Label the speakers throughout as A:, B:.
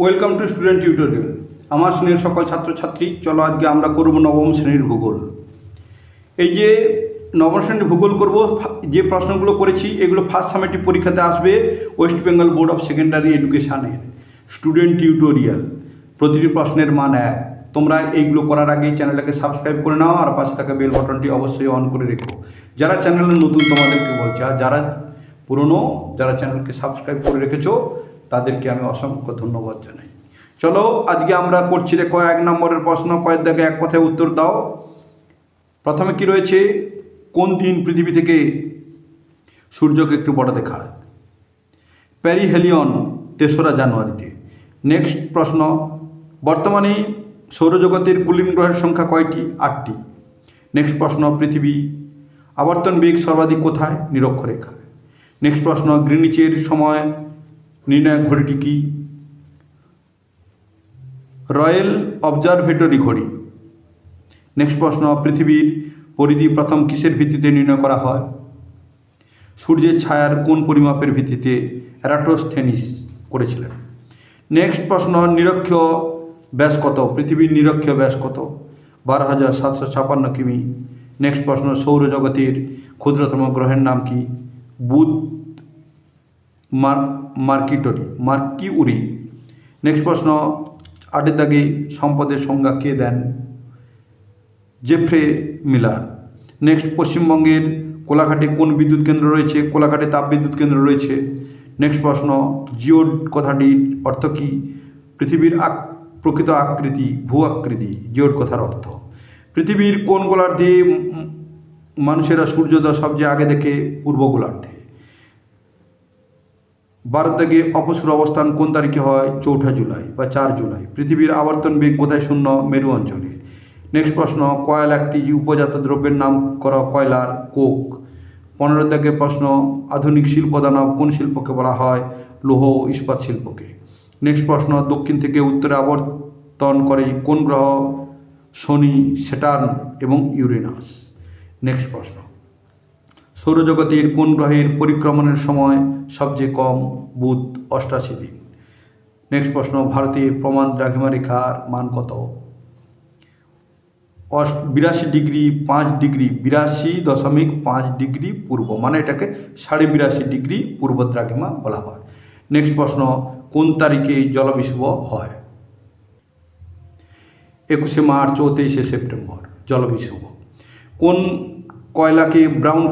A: Welcome to student tutorial আমার শ্রেণির সকল ছাত্রছাত্রী, চলো আজকে আমরা করব নবম শ্রেণির ভূগোল। এই যে নবম শ্রেণির ভূগোল করব যে প্রশ্নগুলো করেছি, এগুলো ফার্স্ট সামেটিভ পরীক্ষাতে আসবে West Bengal board of secondary এডুকেশানের student tutorial প্রতিটি প্রশ্নের মান এক। তোমরা এইগুলো করার আগে চ্যানেলটাকে সাবস্ক্রাইব করে নাও, আর পাশে থাকা বেল বাটনটি অবশ্যই অন করে রেখো। যারা চ্যানেলে নতুন তোমাদেরকে বলছে, আর যারা পুরনো, যারা চ্যানেলকে সাবস্ক্রাইব করে রেখেছো তাদেরকে আমি অসংখ্য ধন্যবাদ জানাই। চলো, আজকে আমরা করছি দেখো এক নম্বরের প্রশ্ন, কয়েক দাগে এক কথায় উত্তর দাও। প্রথমে কি রয়েছে? কোন দিন পৃথিবী থেকে সূর্যকে একটু বড় দেখায়? প্যারিহেলিয়ন, তেসরা জানুয়ারিতে। নেক্সট প্রশ্ন, বর্তমানে সৌরজগতের কুলিন গ্রহের সংখ্যা কয়টি? আটটি। নেক্সট প্রশ্ন, পৃথিবী আবর্তন বেগ সর্বাধিক কোথায়? নিরক্ষরেখায়। নেক্সট প্রশ্ন, গ্রিনিচের সময় নির্ণায়ক ঘড়িটি কি? রয়্যাল অবজারভেটরি ঘড়ি। নেক্সট প্রশ্ন, পৃথিবীর পরিধি প্রথম কিসের ভিত্তিতে নির্ণয় করা হয়? সূর্যের ছায়ার কোন পরিমাপের ভিত্তিতে অ্যারাটোস্থেনিস করেছিলেন? নেক্সট প্রশ্ন নিরক্ষ ব্যাস কত? পৃথিবীর নিরক্ষ ব্যাস কত? বারো হাজার সাতশো ছাপান্ন কিমি। নেক্সট প্রশ্ন, সৌরজগতের ক্ষুদ্রতম গ্রহের নাম কি? বুধ মার্কিটরি, মার্কিউরি। নেক্সট প্রশ্ন আটের দাগে সম্পদের সংজ্ঞা কে দেন? Jeffrey Miller. নেক্সট পশ্চিমবঙ্গের কোলাঘাটে কোন বিদ্যুৎ কেন্দ্র রয়েছে? কোলাঘাটে তাপবিদ্যুৎ কেন্দ্র রয়েছে। নেক্সট প্রশ্ন, জিওড কথাটির অর্থ কী? পৃথিবীর আক, প্রকৃত আকৃতি, ভূ আকৃতি, জিওড কথার অর্থ। পৃথিবীর কোন গোলার্ধে মানুষেরা সূর্যোদয় সবচেয়ে আগে দেখে পূর্ব গোলার্ধে? ভারত থেকে অপসুর অবস্থান কোন তারিখে হয়? চৌঠা জুলাই বা চার জুলাই। পৃথিবীর আবর্তন বেগ কোথায় শূন্য? মেরু অঞ্চলে। নেক্সট প্রশ্ন কয়লা একটি উপজাত দ্রব্যের নাম করা কয়লার কোক। পনেরো থেকে প্রশ্ন, আধুনিক শিল্প দানব কোন শিল্পকে বলা হয়? লৌহ ইস্পাত শিল্পকে। নেক্সট প্রশ্ন, দক্ষিণ থেকে উত্তরে আবর্তন করে কোন গ্রহ? শনি, স্যাটার্ন এবং ইউরেনাস। নেক্সট প্রশ্ন। সৌরজগতের কোন গ্রহের পরিক্রমণের সময় সবচেয়ে কম বুধ অষ্টাশি দিন? নেক্সট প্রশ্ন, ভারতের প্রমাণ দ্রাঘিমা রেখার মান কত? বিরাশি ডিগ্রি পাঁচ ডিগ্রি, বিরাশি দশমিক পাঁচ ডিগ্রি পূর্ব মানে এটাকে সাড়ে বিরাশি ডিগ্রি পূর্ব দ্রাঘিমা বলা হয়। নেক্সট প্রশ্ন, কোন তারিখে জলবিষুব হয়? একুশে মার্চ ও তেইশে সেপ্টেম্বর জলবিষুব কোন কয়লাকে ব্রাউন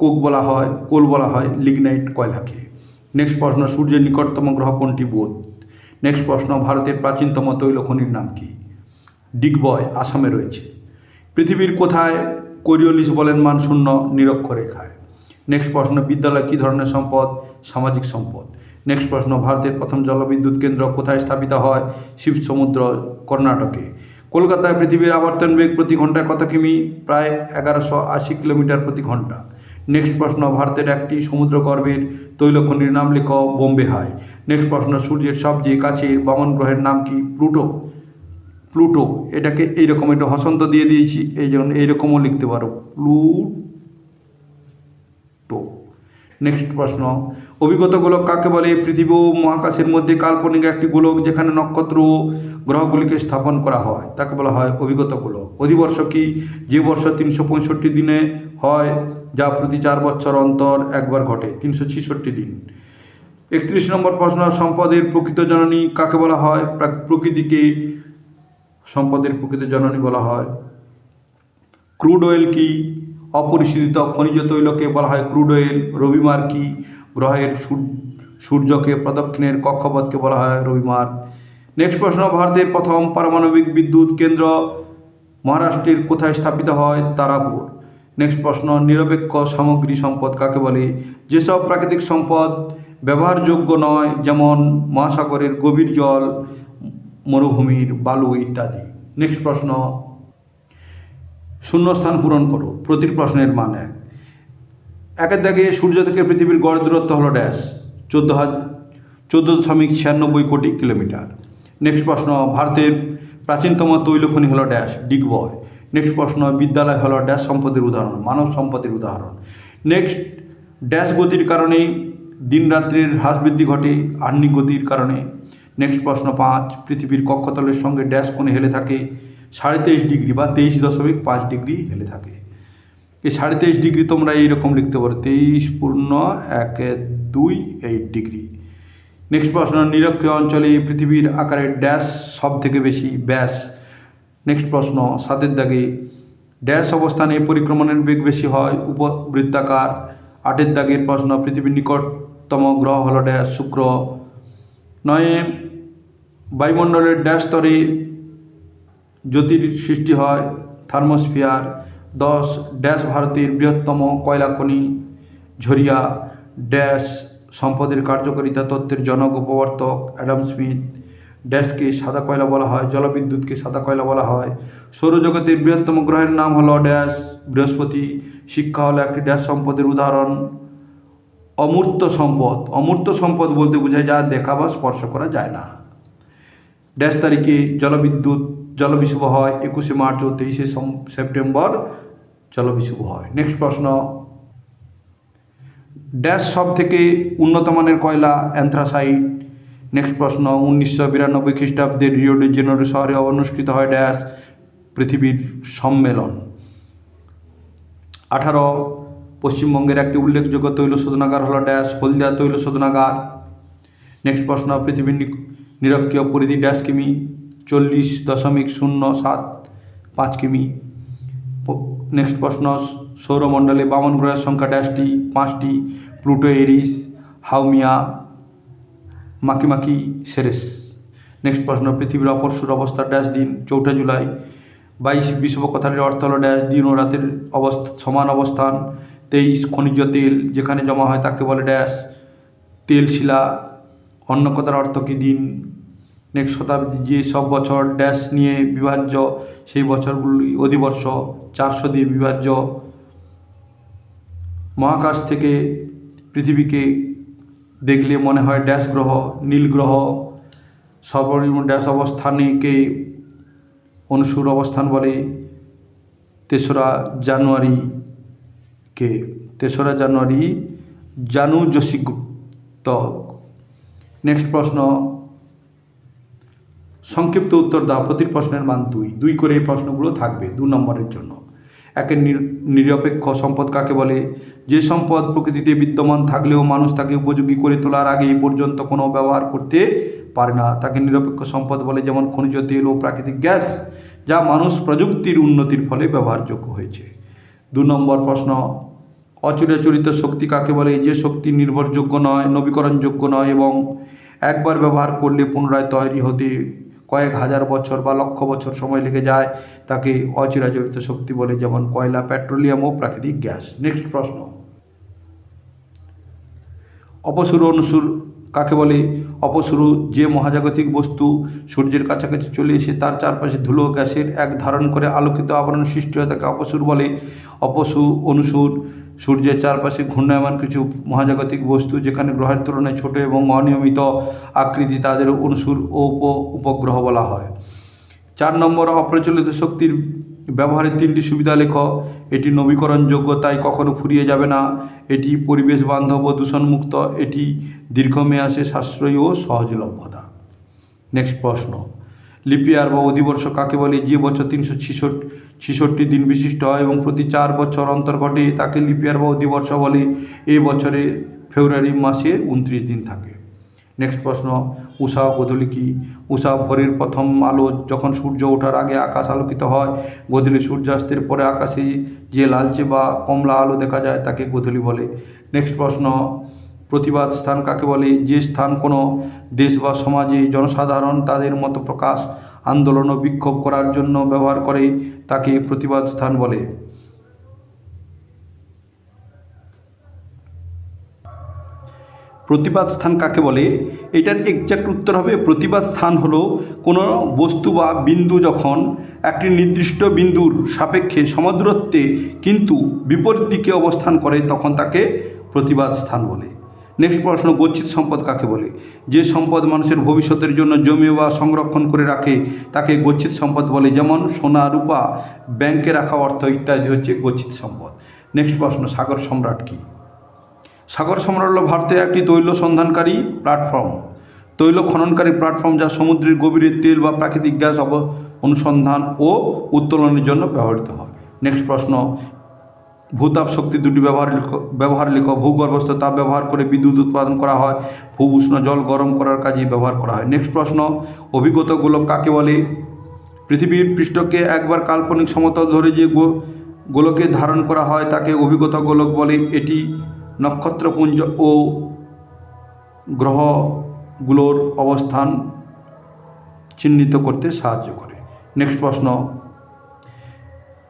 A: কোক বলা হয়, কোল বলা হয়, লিগনাইট কয়লাকে। নেক্সট প্রশ্ন, সূর্যের নিকটতম গ্রহ কোনটি বোধ? নেক্সট প্রশ্ন, ভারতের প্রাচীনতম তৈলখনির নাম কি? ডিগবয় আসামে রয়েছে। পৃথিবীর কোথায় কোরিওলিস বলেন মান শূন্য নিরক্ষরেখায়? নেক্সট প্রশ্ন, বিদ্যালয় কী ধরনের সম্পদ? সামাজিক সম্পদ। নেক্সট প্রশ্ন, ভারতের প্রথম জলবিদ্যুৎ কেন্দ্র কোথায় স্থাপিত হয়? শিব সমুদ্র কর্ণাটকে। কলকাতায় পৃথিবীর আবর্তন বেগ প্রতি ঘন্টায় কত কিমি? প্রায় এগারোশো আশি কিলোমিটার প্রতি ঘণ্টা। নেক্সট প্রশ্ন, ভারতের একটি সমুদ্র সমুদ্রগর্ভের তৈলখনির নাম লেখ বোম্বে হাই নেক্সট প্রশ্ন, সূর্যের সবচেয়ে কাছের বামন গ্রহের নাম কি প্লুটো? প্লুটো, এটাকে এইরকম একটু হসন্ত দিয়ে দিয়েছি, এই জন্য এইরকমও লিখতে পারো। প্লুটো। নেক্সট প্রশ্ন, অভিজ্ঞত গোলক কাকে বলে? পৃথিবী ও মহাকাশের মধ্যে কাল্পনিক একটি গোলক যেখানে নক্ষত্র গ্রহগুলিকে স্থাপন করা হয়, তাকে বলা হয় অভিজ্ঞত গোলক। অধিবর্ষ কি? যে বর্ষ তিনশো পঁয়ষট্টি দিনে হয় যা প্রতি চার বছর অন্তর একবার ঘটে, তিনশো ছেষট্টি দিন। একত্রিশ নম্বর প্রশ্ন, সম্পদের প্রকৃত জননী কাকে বলা হয়? প্রাক- প্রকৃতিকে সম্পদের প্রকৃত জননী বলা হয়। ক্রুড অয়েল কি? অপরিশোধিত খনিজ তৈলকে বলা হয় ক্রুড অয়েল। রবিমার কি? গ্রহের সূর্যকে প্রদক্ষিণের কক্ষপথকে বলা হয় রবিমার। নেক্সট প্রশ্ন, ভারতের প্রথম পারমাণবিক বিদ্যুৎ কেন্দ্র মহারাষ্ট্রের কোথায় স্থাপিত হয়? তারাপুর। নেক্সট প্রশ্ন, নিরপেক্ষ সামগ্রী সম্পদ কাকে বলে? যেসব প্রাকৃতিক সম্পদ ব্যবহারযোগ্য নয়, যেমন মহাসাগরের গভীর জল, মরুভূমির বালু ইত্যাদি। নেক্সট প্রশ্ন, শূন্যস্থান পূরণ করো। প্রতিটি প্রশ্নের মান এক। একের দাগে সূর্য থেকে পৃথিবীর গড় দূরত্ব হলো ড্যাশ। চোদ্দ হাজার চোদ্দ দশমিক ছিয়ানব্বই কোটি কিলোমিটার। নেক্সট প্রশ্ন, ভারতের প্রাচীনতম তৈলখনি হলো ড্যাশ, ডিগবয়। নেক্সট প্রশ্ন, বিদ্যালয় হলো ড্যাশ সম্পদের উদাহরণ, মানব সম্পদের উদাহরণ। নেক্সট ড্যাশ গতির কারণে দিন রাত্রির হ্রাস বৃদ্ধি ঘটে, আহ্নিক গতির কারণে। নেক্সট প্রশ্ন পাঁচ, পৃথিবীর কক্ষতলের সঙ্গে ড্যাশ কোণে হেলে থাকে, সাড়ে তেইশ ডিগ্রি বা তেইশ দশমিক পাঁচ ডিগ্রি হেলে থাকে। এই সাড়ে তেইশ ডিগ্রি তোমরা এইরকম লিখতে পারো, তেইশ পূর্ণ এক, দুই এইট ডিগ্রি। নেক্সট প্রশ্ন, নিরক্ষীয় অঞ্চলে পৃথিবীর আকারের ড্যাশ সব থেকে বেশি, ব্যাস নেক্সট প্রশ্ন সাতের দাগে, ড্যাশ অবস্থানে পরিক্রমণের বেগ বেশি হয়? উপবৃত্তাকার আটের দাগের প্রশ্ন, পৃথিবীর নিকটতম গ্রহ হল ড্যাশ, শুক্র। নয়ে, বায়ুমণ্ডলের ড্যাশ স্তরে জ্যোতির সৃষ্টি হয় থার্মোস্ফিয়ার। দশ, ড্যাশ ভারতের বৃহত্তম কয়লা খনি, ঝরিয়া। ড্যাশ সম্পদের কার্যকারিতা তত্ত্বের জনক ও প্রবর্তক অ্যাডাম স্মিথ। ড্যাশকে সাদা কয়লা বলা হয়, জলবিদ্যুৎকে সাদা কয়লা বলা হয়। সৌরজগতের বৃহত্তম গ্রহের নাম হলো ড্যাশ। বৃহস্পতি শিক্ষা হলো একটি ড্যাশ সম্পদের উদাহরণ। অমূর্ত সম্পদ। অমূর্ত সম্পদ বলতে বোঝায় যা দেখা বা স্পর্শ করা যায় না। ড্যাশ তারিখে জলবিদ্যুৎ, জলবিশুভ হয় একুশে মার্চ ও তেইশে সেপ্টেম্বর জলবিশুভ হয়। নেক্সট প্রশ্ন। ড্যাশ সব থেকে উন্নত মানের কয়লা? অ্যান্থ্রাসাইট নেক্সট প্রশ্ন, উনিশশো বিরানব্বই খ্রিস্টাব্দে রিও ডি জেনেরো শহরে অনুষ্ঠিত হয় ড্যাশ পৃথিবীর সম্মেলন। আঠারো, পশ্চিমবঙ্গের একটি উল্লেখযোগ্য তৈল শোধনাগার হল ড্যাশ হলদিয়া তৈল শোধনাগার। নেক্সট প্রশ্ন, পৃথিবীর নিরক্ষীয় পরিধি ড্যাশ কিমি? চল্লিশ দশমিক শূন্য সাত পাঁচ কিমি। নেক্সট প্রশ্ন, সৌরমণ্ডলে বামন গ্রহের সংখ্যা ড্যাশটি পাঁচটি, Pluto, Eris, Haumea Makemake Ceres. Next প্রশ্ন, পৃথিবীর অপরশুর অবস্থা ড্যাশ দিন, চৌঠা জুলাই। বাইশ বিষুব কথাটির অর্থ হল ড্যাশ দিন ও রাতের অবস্থা, সমান অবস্থান। তেইশ খনিজ তেল, যেখানে জমা হয় তাকে বলে ড্যাশ। তেল শিলা, অন্য কথার অর্থ কি দিন? নেক্সট শতাব্দী, যে সব বছর ড্যাশ নিয়ে বিভাজ্য, সেই বছরগুলি অধিবর্ষ, চারশো দিয়ে বিভাজ্য। মহাকাশ থেকে পৃথিবীকে দেখলে মনে হয় ড্যাশ গ্রহ, নীল গ্রহ, সর্বনিম্ন ড্যাশ অবস্থানেকে অনুসুর অবস্থান বলে তেসরা জানুয়ারিকে তেসরা জানুয়ারি জানু যোশীগুপ্ত। নেক্সট প্রশ্ন। সংক্ষিপ্ত উত্তর দাও প্রতি প্রশ্নের মান দুই। দুই করে এই প্রশ্নগুলো থাকবে, দু নম্বরের জন্য। একের নির- নিরপেক্ষ সম্পদ কাকে বলে? যে সম্পদ প্রকৃতিতে বিদ্যমান থাকলেও মানুষ তাকে উপযোগী করে তোলার আগে পর্যন্ত কোনো ব্যবহার করতে পারে না। তাকে নিরপেক্ষ সম্পদ বলে যেমন খনিজ তেল ও প্রাকৃতিক গ্যাস, যা মানুষ প্রযুক্তির উন্নতির ফলে ব্যবহারযোগ্য হয়েছে। দু নম্বর প্রশ্ন অচিরাচরিত শক্তি কাকে বলে? যে শক্তি নির্ভরযোগ্য নয়, নবীকরণযোগ্য নয় এবং একবার ব্যবহার করলে পুনরায় তৈরি হতে কয়েক হাজার বছর বা লক্ষ বছর সময় লেগে যায় তাকে অচিরাচরিত শক্তি বলে যেমন কয়লা, পেট্রোলিয়াম ও প্রাকৃতিক গ্যাস। নেক্সট প্রশ্ন। অপসুর অনুসুর কাকে বলে? অপসুরু যে মহাজাগতিক বস্তু সূর্যের কাছাকাছি চলে এসে তার চারপাশে ধুলো গ্যাসের এক ধারণ করে আলোকিত আবরণ সৃষ্টি হয় তাকে অপসুর বলে। অপসু অনুসুর সূর্যের চারপাশে ঘূর্ণায়মান কিছু মহাজাগতিক বস্তু যেখানে গ্রহের তুলনায় ছোট এবং অনিয়মিত আকৃতি তাদের অনুসুর ও উপ উপগ্রহ বলা হয়। চার নম্বর অপ্রচলিত শক্তির ব্যবহারের তিনটি সুবিধা লেখ। এটি নবীকরণযোগ্য, তাই কখনো ফুরিয়ে যাবে না। এটি পরিবেশ বান্ধব ও দূষণমুক্ত। এটি দীর্ঘমেয়াসে সাশ্রয়ী ও সহজলভ্যতা। নেক্সট প্রশ্ন। লিপিয়ার বা অধিবর্ষ কাকে বলে? যে বছর তিনশো ছেষট্টি ছিষট্টি দিন বিশিষ্ট হয় এবং প্রতি চার বছর অন্তর ঘটে তাকে লিপিয়ার বা অধিবর্ষ বলে এই বছরে ফেব্রুয়ারি মাসে উনত্রিশ দিন থাকে। নেক্সট প্রশ্ন, উষা গোধূলি কি? উষা ভোরের প্রথম আলো যখন সূর্য ওঠার আগে আকাশ আলোকিত হয়, গোধূলি সূর্যাস্তের পরে আকাশে যে লালচে বা কমলা আলো দেখা যায় তাকে গোধূলি বলে। নেক্সট প্রশ্ন, প্রতিবাদ স্থান কাকে বলে? যে স্থান কোনো দেশ বা সমাজে জনসাধারণ তাদের মতো প্রকাশ, আন্দোলন ও বিক্ষোভ করার জন্য ব্যবহার করে তাকে প্রতিবাদ স্থান বলে। প্রতিবাদ স্থান কাকে বলে? এটার এক্সাক্ট উত্তর হবে, প্রতিবাদ স্থান হলো কোনো বস্তু বা বিন্দু যখন একটি নির্দিষ্ট বিন্দুর সাপেক্ষে সমদূরত্বে কিন্তু বিপরীত দিকে অবস্থান করে, তখন তাকে প্রতিবাদ স্থান বলে। নেক্সট প্রশ্ন, গচ্ছিত সম্পদ কাকে বলে? যে সম্পদ মানুষের ভবিষ্যতের জন্য জমি বা সংরক্ষণ করে রাখে, তাকে গচ্ছিত সম্পদ বলে। যেমন সোনা, রূপা, ব্যাংকে রাখা অর্থ ইত্যাদি হচ্ছে গচ্ছিত সম্পদ। নেক্সট প্রশ্ন, সাগর সম্রাট কী? সাগর সম্রাট হল ভারতের একটি তৈল সন্ধানকারী প্ল্যাটফর্ম। তৈল খননকারী প্ল্যাটফর্ম যা সমুদ্রের গভীরে তেল বা প্রাকৃতিক গ্যাস অনুসন্ধান ও উত্তোলনের জন্য ব্যবহৃত হয়। নেক্সট প্রশ্ন ভূতাপ শক্তি দুটি ব্যবহার ব্যবহার লিখ। ভূগর্ভস্থ তাপ ব্যবহার করে বিদ্যুৎ উৎপাদন করা হয়। ভূ উষ্ণ জল গরম করার কাজে ব্যবহার করা হয়। নেক্সট প্রশ্ন অভিজ্ঞতা গোলক কাকে বলে? পৃথিবীর পৃষ্ঠকে একবার কাল্পনিক সমতল ধরে যে গোলকে ধারণ করা হয়, তাকে অভিজ্ঞতা গোলক বলে। এটি নক্ষত্রপুঞ্জ ও গ্রহগুলোর অবস্থান চিহ্নিত করতে সাহায্য করে। নেক্সট প্রশ্ন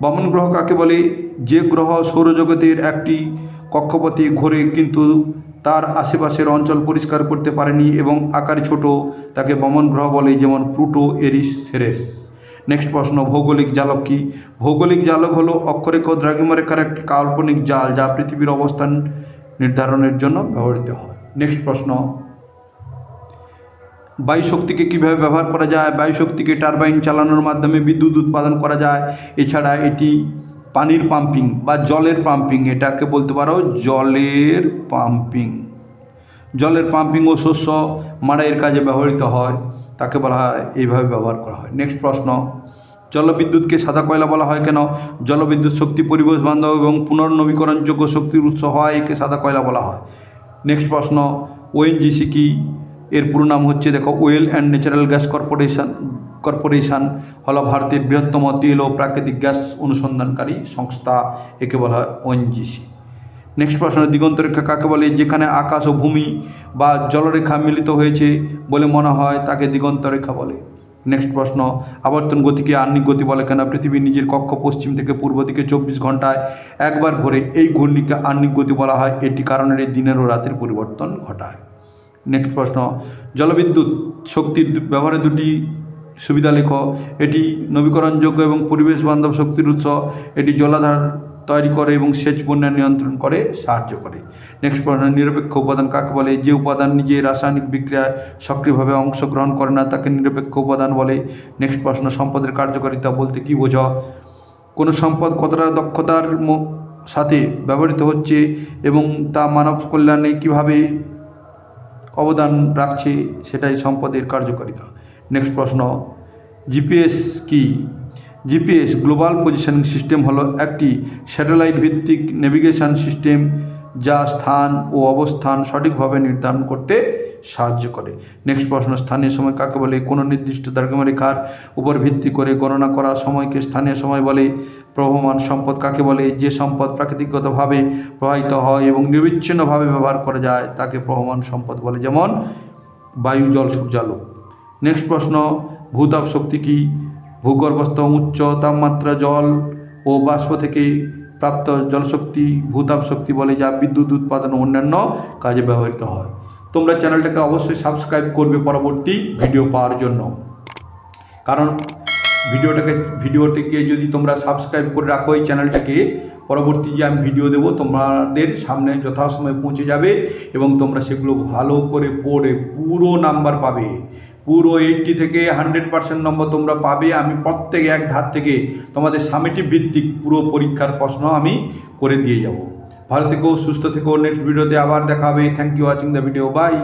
A: বামন গ্রহ কাকে বলে? যে গ্রহ সৌরজগতের একটি কক্ষপথে ঘোরে, কিন্তু তার আশেপাশের অঞ্চল পরিষ্কার করতে পারেনি এবং আকারে ছোট তাকে বমন গ্রহ বলে, যেমন প্লুটো, এরিস, সেরেস। নেক্সট প্রশ্ন, ভৌগোলিক জালক কি? ভৌগোলিক জালক হলো অক্ষরেখ দ্রাঘিমারেখার একটি কাল্পনিক জাল যা পৃথিবীর অবস্থান নির্ধারণের জন্য ব্যবহৃত হয়। নেক্সট প্রশ্ন বায়ু শক্তিকে কীভাবে ব্যবহার করা যায়, বায়ু শক্তিকে টারবাইন চালানোর মাধ্যমে বিদ্যুৎ উৎপাদন করা যায়, এছাড়া এটি পানির পাম্পিং বা জলের পাম্পিং, এটাকে বলতে পারো জলের পাম্পিং। জলের পাম্পিং ও শস্য মাড়াইয়ের কাজে ব্যবহৃত হয়, তাকে বলা হয়, এইভাবে ব্যবহার করা হয়। নেক্সট প্রশ্ন, জলবিদ্যুৎকে সাদা কয়লা বলা হয় কেন? জলবিদ্যুৎ শক্তি পরিবেশ বান্ধব এবং পুনর্নবীকরণযোগ্য শক্তির উৎস হয় একে সাদা কয়লা বলা হয়। নেক্সট প্রশ্ন ওএনজিসি কি? এর পুরো নাম হচ্ছে, দেখো, oil and natural gas corporation corporation হলো ভারতের বৃহত্তম তেল ও প্রাকৃতিক গ্যাস অনুসন্ধানকারী সংস্থা, একে বলা হয় ওএনজিসি নেক্সট প্রশ্ন দিগন্তরেখা কাকে বলে? যেখানে আকাশ ও ভূমি বা জলরেখা মিলিত হয়েছে বলে মনে হয়, তাকে দিগন্তরেখা বলে। নেক্সট প্রশ্ন, আবর্তন গতিকে আহ্নিক গতি বলে কেন? পৃথিবী নিজের কক্ষ পশ্চিম থেকে পূর্ব দিকে চব্বিশ ঘন্টায় একবার ঘোরে এই ঘূর্ণিকে আহ্নিক গতি বলা হয়। এটি কারণের দিনের ও রাতের পরিবর্তন ঘটায়। নেক্সট প্রশ্ন, জলবিদ্যুৎ শক্তির ব্যবহারে দুটি সুবিধা লেখ। এটি নবীকরণযোগ্য এবং পরিবেশ বান্ধব শক্তির উৎস। এটি জলাধার তৈরি করে এবং সেচ বন্যা নিয়ন্ত্রণ করে, সাহায্য করে। নেক্সট প্রশ্ন, নিরপেক্ষ উপাদান কাকে বলে? যে উপাদান নিজে রাসায়নিক বিক্রিয়ায় সক্রিয়ভাবে অংশগ্রহণ করে না, তাকে নিরপেক্ষ উপাদান বলে। নেক্সট প্রশ্ন, সম্পদের কার্যকারিতা বলতে কী বোঝা? কোনো সম্পদ কতটা দক্ষতার সাথে ব্যবহৃত হচ্ছে এবং তা মানব কল্যাণে কীভাবে অবদান রাখছে সেটাই সম্পদের কার্যকারিতা। নেক্সট প্রশ্ন জিপিএস কি? জিপিএস গ্লোবাল পজিশনিং সিস্টেম হলো একটি স্যাটেলাইট ভিত্তিক নেভিগেশন সিস্টেম যা স্থান ও অবস্থান সঠিকভাবে নির্ধারণ করতে সাহায্য করে। নেক্সট প্রশ্ন, স্থানীয় সময় কাকে বলে? কোনো নির্দিষ্ট দ্রাঘিমারেখার উপর ভিত্তি করে গণনা করা সময়কে স্থানীয় সময় বলে। প্রবহমান সম্পদ কাকে বলে? যে সম্পদ প্রাকৃতিকগতভাবে প্রবাহিত হয় এবং নিরবিচ্ছিন্নভাবে ব্যবহার করা যায়, তাকে প্রবহমান সম্পদ বলে, যেমন বায়ু, জল সূর্যালোক নেক্সট প্রশ্ন, ভূতাপ শক্তি কি? ভূগর্ভস্থ, উচ্চ তাপমাত্রা, জল ও বাষ্প থেকে প্রাপ্ত জলশক্তি ভূতাপ শক্তি বলে, যা বিদ্যুৎ উৎপাদন অন্যান্য কাজে ব্যবহৃত হয়। তোমরা চ্যানেলটাকে অবশ্যই সাবস্ক্রাইব করবে পরবর্তী ভিডিও পাওয়ার জন্য। কারণ ভিডিওটাকে, ভিডিওটিকে যদি তোমরা সাবস্ক্রাইব করে রাখো এই চ্যানেলটাকে পরবর্তী যে আমি ভিডিও দেবো, তোমাদের সামনে যথাসময়ে পৌঁছে যাবে এবং তোমরা সেগুলো ভালো করে পড়ে পুরো নাম্বার পাবে। পুরো এইটটি থেকে হান্ড্রেড পার্সেন্ট নম্বর তোমরা পাবে। আমি প্রত্যেক এক ধার থেকে তোমাদের সামেটিভ ভিত্তিক পুরো পরীক্ষার প্রশ্ন আমি করে দিয়ে যাব। ভালো থেকো, সুস্থ থেকো। নেক্সট ভিডিওতে আবার দেখা হবে। Thank you watching the video bye